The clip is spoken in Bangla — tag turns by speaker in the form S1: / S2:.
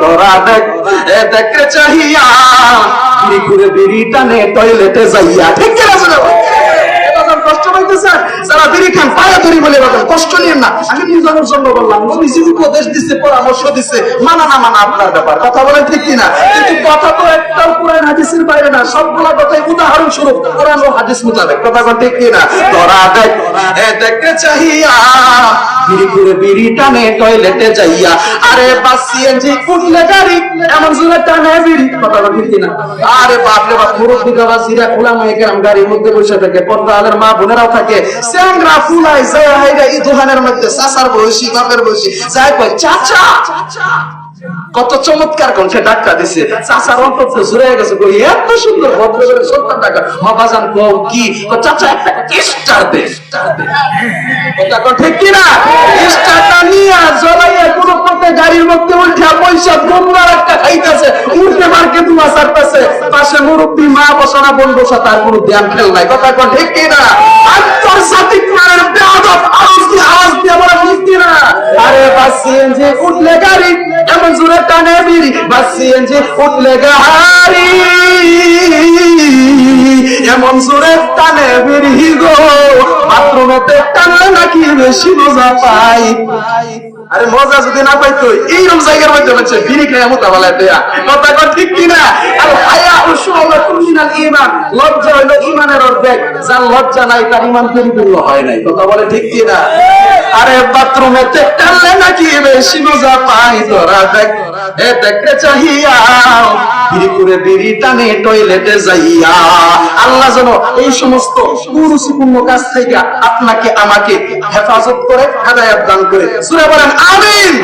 S1: তোরা দেখ, এ দেখে চাহিয়া। করে বিড়ি টানে টয়লেটে যাইয়া। ঠিক কষ্ট পাইতেছে? যারা পরামর্শ দিচ্ছে মানা না মানা আপনার ব্যাপার। কথা বলেন ঠিক কিনা? কিন্তু কথা তো একটাও কোরআন হাদিসের বাইরে না, সবগুলা কথাই উদাহরণ স্বরূপ, কোরআন ও হাদিস মোতাবেক। কথা ঠিক কিনা? তোরা দেখ, এ দেখে চাহিয়া। করে বিড়ি টানে টয়লেটে যাইয়া। আরে বাস সিএনজি উঠলে গাড়ি, এমন জোরে টানে বিড়ি, কথা ঠিক কিনা আরে বাপ রে বাপ মুরব্বী বাবা সিরা খোলা মাইকে কেরাম গাড়ির মধ্যে বসে থাকে পর্দা মা বোনেরাও থাকে। স্যাংরা ফুলাই যায় হাইরা এই দোকানের মধ্যে সাসার বসি বাপের বয়সী। যাই কয়, চাচা কত চমৎকার কণ্ঠে ডাক্তার দিছে। চাচার অন্তর তো জুড়ে গেছে কই এত সুন্দর ভদ্র করে সন্তান ডাকা বাবাজান কও কি? চাচা, একটা স্টার দে কথা কও ঠিক কি না? স্টারটা নিয়া জ্বলাইয়া কোনো পথে গাড়ির মধ্যে উঠা পয়সা গোমরার একটা খাইতেছে। উঠতে মার্কে দুয়া সারতেছে পাশে মুরব্বী মা বসা না বোন বসা তার কোনো ধ্যান খেল নাই। কথা কও ঠিক কি না? আন্তর্জাতিক মানের বেয়াদব আওয়াজ দিয়ে আওয়াজ দিয়ে বলা ঠিক কি না আরে বাস সিএনজি উঠলে গাড়ি বিড়ি বাস সিএনজি উঠলে গাড়ি এমন জোরে টানে বিড়ি গো বাথরুমেতে টানলে নাকি বেশি মজা পাই আরে মজা যদি না পাইতো এইরকম জায়গার মধ্যে হচ্ছে বিড়ি খাই এমন তাহলে দেয়া কথা কথা ঠিক কিনা আর হায়া ও লজ্জা অর্ধেক যার লজ্জা নাই তার ঈমান পরিপূর্ণ হয় নাই কথা বলে ঠিক কিনা আরে বাথরুমে তে টানলে নাকি বেশি মজা পাই ধরা দেখ, এ দেখতে চাহিয়া। বিড়ি করে বিড়ি টানে টয়লেটে যাইয়া। আল্লাহ যেন এই সমস্ত কুরুচিপূর্ণ কাজ থেকে আপনাকে, আমাকে হেফাজত করে, হেদায়াত দান করে। সুরে বলেন, আমিন।